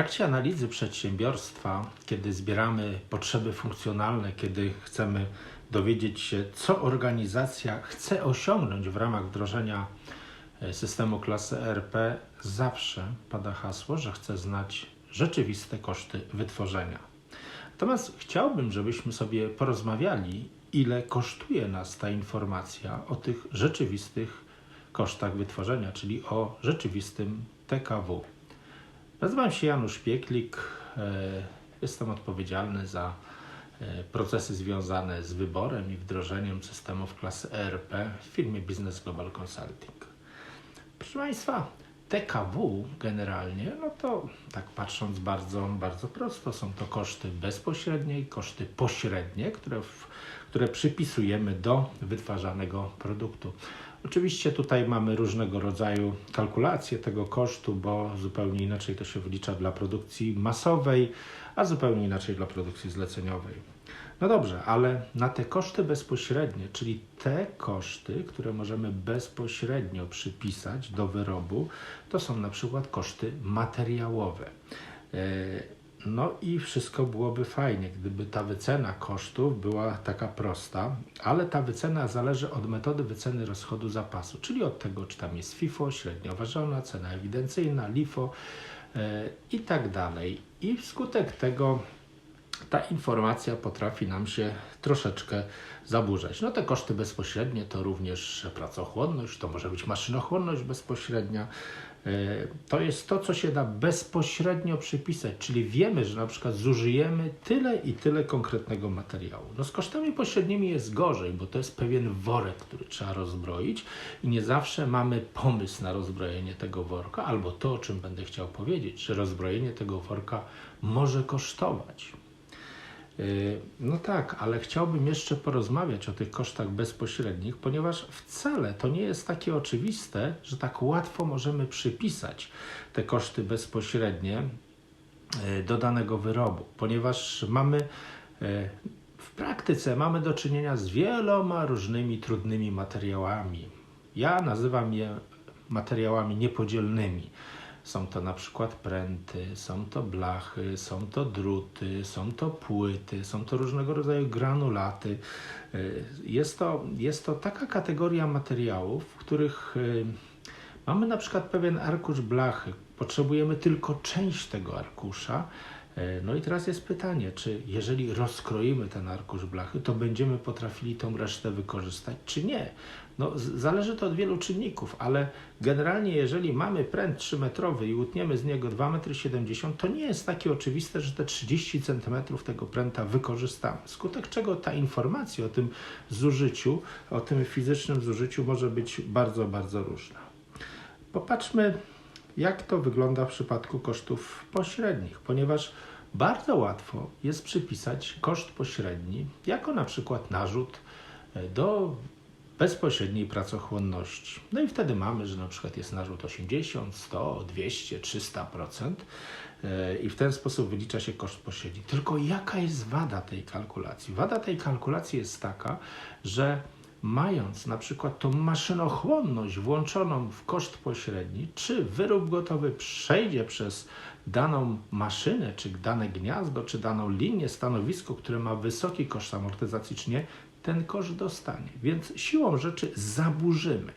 trakcie analizy przedsiębiorstwa, kiedy zbieramy potrzeby funkcjonalne, kiedy chcemy dowiedzieć się, co organizacja chce osiągnąć w ramach wdrożenia e, systemu klasy ERP, zawsze pada hasło, że chce znać rzeczywiste koszty wytworzenia. Natomiast chciałbym, żebyśmy sobie porozmawiali, ile kosztuje nas ta informacja o tych rzeczywistych kosztach wytworzenia, czyli o rzeczywistym TKW. Nazywam się Janusz Pieklik. e, Jestem odpowiedzialny za e, procesy związane z wyborem i wdrożeniem systemów klasy ERP w firmie Business Global Consulting. Proszę Państwa, TKW generalnie, no to tak patrząc bardzo, bardzo prosto, są to koszty bezpośrednie i koszty pośrednie, które, w, które przypisujemy do wytwarzanego produktu. Oczywiście tutaj mamy różnego rodzaju kalkulacje tego kosztu, bo zupełnie inaczej to się wylicza dla produkcji masowej, a zupełnie inaczej dla produkcji zleceniowej. No dobrze, ale na te koszty bezpośrednie, czyli te koszty, które możemy bezpośrednio przypisać do wyrobu, to są na przykład koszty materiałowe. No i wszystko byłoby fajnie, gdyby ta wycena kosztów była taka prosta, ale ta wycena zależy od metody wyceny rozchodu zapasu, czyli od tego, czy tam jest FIFO, średnio ważona, cena ewidencyjna, LIFO e, i tak dalej. I wskutek tego ta informacja potrafi nam się troszeczkę zaburzać. No te koszty bezpośrednie to również pracochłonność, to może być maszynochłonność bezpośrednia. E, To jest to, co się da bezpośrednio przypisać, czyli wiemy, że na przykład zużyjemy tyle i tyle konkretnego materiału. No z kosztami pośrednimi jest gorzej, bo to jest pewien worek, który trzeba rozbroić i nie zawsze mamy pomysł na rozbrojenie tego worka, albo to, o czym będę chciał powiedzieć, że rozbrojenie tego worka może kosztować. Yy, No tak, ale chciałbym jeszcze porozmawiać o tych kosztach bezpośrednich, ponieważ wcale to nie jest takie oczywiste, że tak łatwo możemy przypisać te koszty bezpośrednie yy, do danego wyrobu, ponieważ mamy yy, w praktyce mamy do czynienia z wieloma różnymi trudnymi materiałami. Ja nazywam je materiałami niepodzielnymi. Są to na przykład pręty, są to blachy, są to druty, są to płyty, są to różnego rodzaju granulaty. Y, Jest to, jest to taka kategoria materiałów, w których y, mamy na przykład pewien arkusz blachy, potrzebujemy tylko część tego arkusza. Y, No i teraz jest pytanie, czy jeżeli rozkroimy ten arkusz blachy, to będziemy potrafili tą resztę wykorzystać, czy nie? No, zależy to od wielu czynników, ale generalnie jeżeli mamy pręt 3-metrowy i utniemy z niego 2,70 m, to nie jest takie oczywiste, że te 30 cm tego pręta wykorzystamy. Skutek czego ta informacja o tym zużyciu, o tym fizycznym zużyciu może być bardzo, bardzo różna. Popatrzmy, jak to wygląda w przypadku kosztów pośrednich, ponieważ bardzo łatwo jest przypisać koszt pośredni jako na przykład narzut e, do bezpośredniej pracochłonności. No i wtedy mamy, że na przykład jest narzut 80, 100, 200, 300% e, i w ten sposób wylicza się koszt pośredni. Tylko jaka jest wada tej kalkulacji? Wada tej kalkulacji jest taka, że mając na przykład tą maszynochłonność włączoną w koszt pośredni, czy wyrób gotowy przejdzie przez daną maszynę, czy dane gniazdo, czy daną linię, stanowisko, które ma wysoki koszt amortyzacji, czy nie, ten koszt dostanie. Więc siłą rzeczy zaburzymy.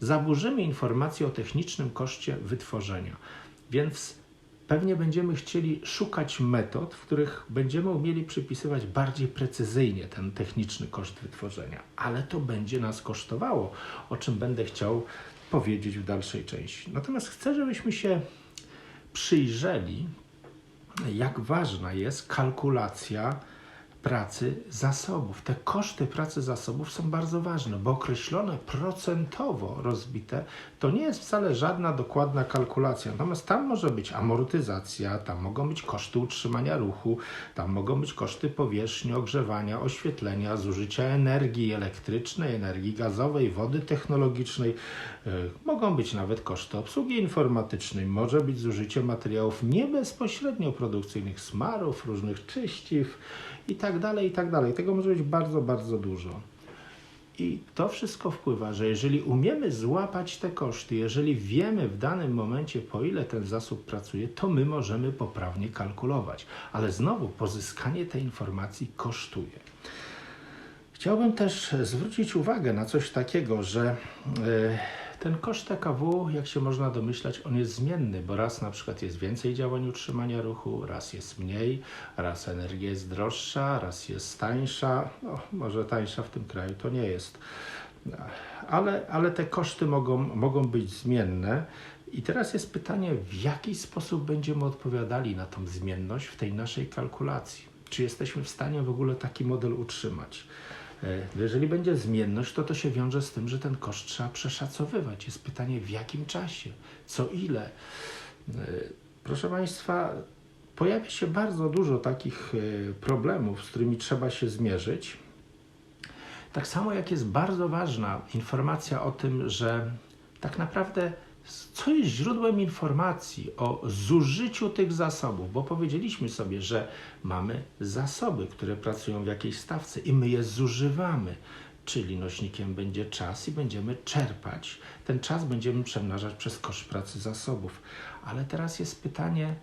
Zaburzymy informację o technicznym koszcie wytworzenia. Więc pewnie będziemy chcieli szukać metod, w których będziemy umieli przypisywać bardziej precyzyjnie ten techniczny koszt wytworzenia, ale to będzie nas kosztowało, o czym będę chciał powiedzieć w dalszej części. Natomiast chcę, żebyśmy się przyjrzeli, jak ważna jest kalkulacja pracy zasobów. Te koszty pracy zasobów są bardzo ważne, bo określone procentowo rozbite to nie jest wcale żadna dokładna kalkulacja. Natomiast tam może być amortyzacja, tam mogą być koszty utrzymania ruchu, tam mogą być koszty powierzchni, ogrzewania, oświetlenia, zużycia energii elektrycznej, energii gazowej, wody technologicznej. Yy, Mogą być nawet koszty obsługi informatycznej, może być zużycie materiałów nie bezpośrednio produkcyjnych, smarów, różnych czyściw i tak dalej, i tak dalej. Tego może być bardzo, bardzo dużo. I to wszystko wpływa, że jeżeli umiemy złapać te koszty, jeżeli wiemy w danym momencie, po ile ten zasób pracuje, to my możemy poprawnie kalkulować. Ale znowu pozyskanie tej informacji kosztuje. Chciałbym też zwrócić uwagę na coś takiego, że e, ten koszt TKW, jak się można domyślać, on jest zmienny, bo raz na przykład jest więcej działań utrzymania ruchu, raz jest mniej, raz energia jest droższa, raz jest tańsza. No, może tańsza w tym kraju to nie jest. Ale, ale te koszty mogą, mogą być zmienne. I teraz jest pytanie, w jaki sposób będziemy odpowiadali na tą zmienność w tej naszej kalkulacji? Czy jesteśmy w stanie w ogóle taki model utrzymać? E, jeżeli będzie zmienność, to to się wiąże z tym, że ten koszt trzeba przeszacowywać. Jest pytanie, w jakim czasie, co ile. E, proszę Państwa, pojawia się bardzo dużo takich e, problemów, z którymi trzeba się zmierzyć. Tak samo jak jest bardzo ważna informacja o tym, że tak naprawdę co jest źródłem informacji o zużyciu tych zasobów, bo powiedzieliśmy sobie, że mamy zasoby, które pracują w jakiejś stawce i my je zużywamy, czyli nośnikiem będzie czas i będziemy czerpać. Ten czas będziemy przemnażać przez koszt pracy zasobów. Ale teraz jest pytanie,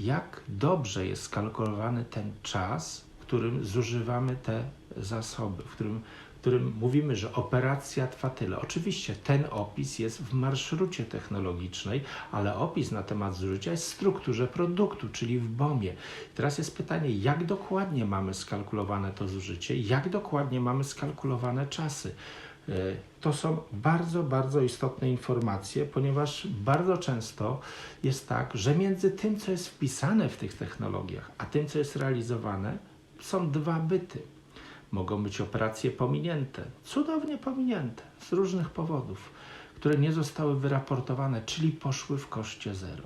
jak dobrze jest skalkulowany ten czas, którym zużywamy te zasoby, w którym którym mówimy, że operacja trwa tyle. Oczywiście ten opis jest w marszrucie technologicznej, ale opis na temat zużycia jest w strukturze produktu, czyli w BOM-ie. Teraz jest pytanie, jak dokładnie mamy skalkulowane to zużycie, jak dokładnie mamy skalkulowane czasy. E, to są bardzo, bardzo istotne informacje, ponieważ bardzo często jest tak, że między tym, co jest wpisane w tych technologiach, a tym, co jest realizowane, są dwa byty. Mogą być operacje pominięte, cudownie pominięte z różnych powodów, które nie zostały wyraportowane, czyli poszły w koszcie zero.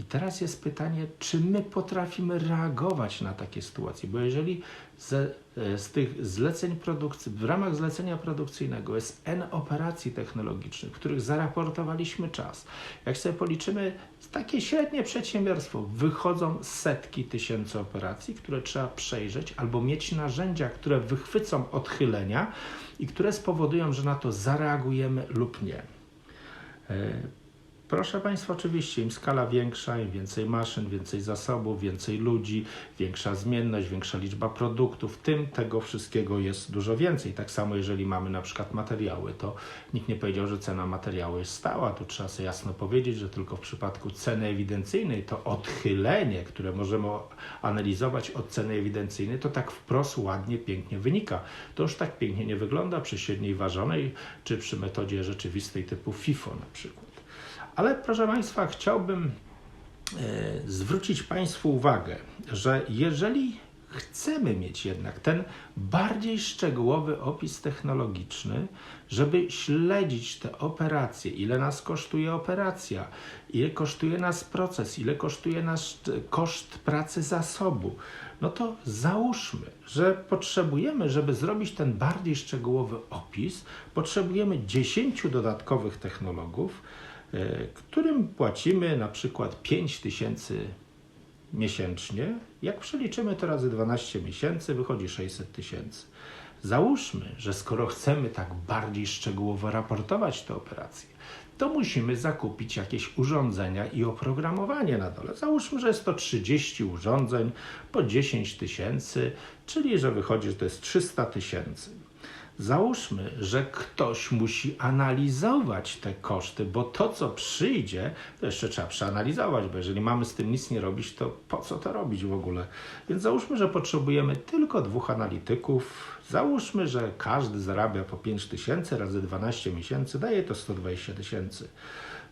I teraz jest pytanie, czy my potrafimy reagować na takie sytuacje, bo jeżeli z, e, z tych zleceń produkcji, w ramach zlecenia produkcyjnego jest N operacji technologicznych, których zaraportowaliśmy czas, jak sobie policzymy, takie średnie przedsiębiorstwo wychodzą setki tysięcy operacji, które trzeba przejrzeć albo mieć narzędzia, które wychwycą odchylenia i które spowodują, że na to zareagujemy lub nie. Proszę Państwa, oczywiście im skala większa, im więcej maszyn, więcej zasobów, więcej ludzi, większa zmienność, większa liczba produktów, tym tego wszystkiego jest dużo więcej. Tak samo jeżeli mamy na przykład materiały, to nikt nie powiedział, że cena materiału jest stała. Tu trzeba sobie jasno powiedzieć, że tylko w przypadku ceny ewidencyjnej to odchylenie, które możemy analizować od ceny ewidencyjnej, to tak wprost ładnie, pięknie wynika. To już tak pięknie nie wygląda przy średniej ważonej, czy przy metodzie rzeczywistej typu FIFO na przykład. Ale proszę Państwa, chciałbym e, zwrócić Państwu uwagę, że jeżeli chcemy mieć jednak ten bardziej szczegółowy opis technologiczny, żeby śledzić te operacje, ile nas kosztuje operacja, ile kosztuje nas proces, ile kosztuje nas koszt pracy zasobu, no to załóżmy, że potrzebujemy, żeby zrobić ten bardziej szczegółowy opis, potrzebujemy 10 dodatkowych technologów, E, którym płacimy na przykład 5 tysięcy miesięcznie. Jak przeliczymy to razy 12 miesięcy, wychodzi 600 tysięcy. Załóżmy, że skoro chcemy tak bardziej szczegółowo raportować te operacje, to musimy zakupić jakieś urządzenia i oprogramowanie na dole. Załóżmy, że jest to 30 urządzeń po 10 tysięcy, czyli że wychodzi, że to jest 300 tysięcy. Załóżmy, że ktoś musi analizować te koszty, bo to, co przyjdzie, to jeszcze trzeba przeanalizować, bo jeżeli mamy z tym nic nie robić, to po co to robić w ogóle? Więc załóżmy, że potrzebujemy tylko dwóch analityków. Załóżmy, że każdy zarabia po 5 tysięcy razy 12 miesięcy, daje to 120 tysięcy.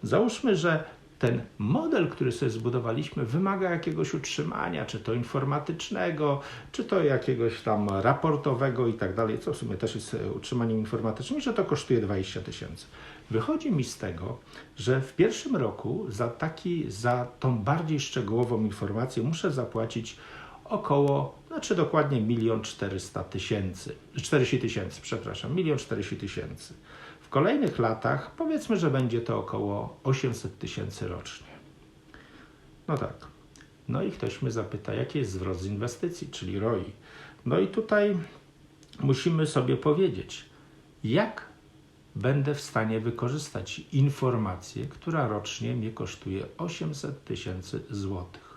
Załóżmy, że ten model, który sobie zbudowaliśmy, wymaga jakiegoś utrzymania, czy to informatycznego, czy to jakiegoś tam raportowego i tak dalej, co w sumie też jest e, utrzymaniem informatycznym, że to kosztuje 20 tysięcy. Wychodzi mi z tego, że w pierwszym roku za, taki, za tą bardziej szczegółową informację muszę zapłacić około, znaczy dokładnie 1 400 tysięcy, 40 tysięcy, przepraszam, 1 400 tysięcy. W kolejnych latach powiedzmy, że będzie to około 800 tysięcy rocznie. No tak. No i ktoś mnie zapyta, jaki jest zwrot z inwestycji, czyli ROI. No i tutaj musimy sobie powiedzieć, jak będę w stanie wykorzystać informację, która rocznie mnie kosztuje 800 tysięcy złotych.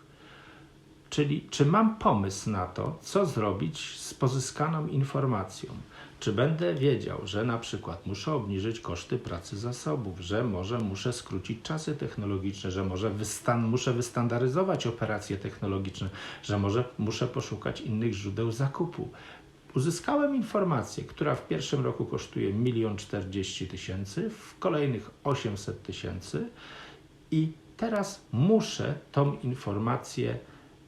Czyli czy mam pomysł na to, co zrobić z pozyskaną informacją? Czy będę wiedział, że na przykład muszę obniżyć koszty pracy zasobów, że może muszę skrócić czasy technologiczne, że może wystan- muszę wystandaryzować operacje technologiczne, że może muszę poszukać innych źródeł zakupu? Uzyskałem informację, która w pierwszym roku kosztuje 1 40 tysięcy, w kolejnych 800 tysięcy i teraz muszę tą informację,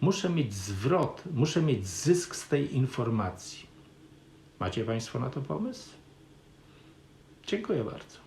muszę mieć zwrot, muszę mieć zysk z tej informacji. Macie Państwo na to pomysł? Dziękuję bardzo.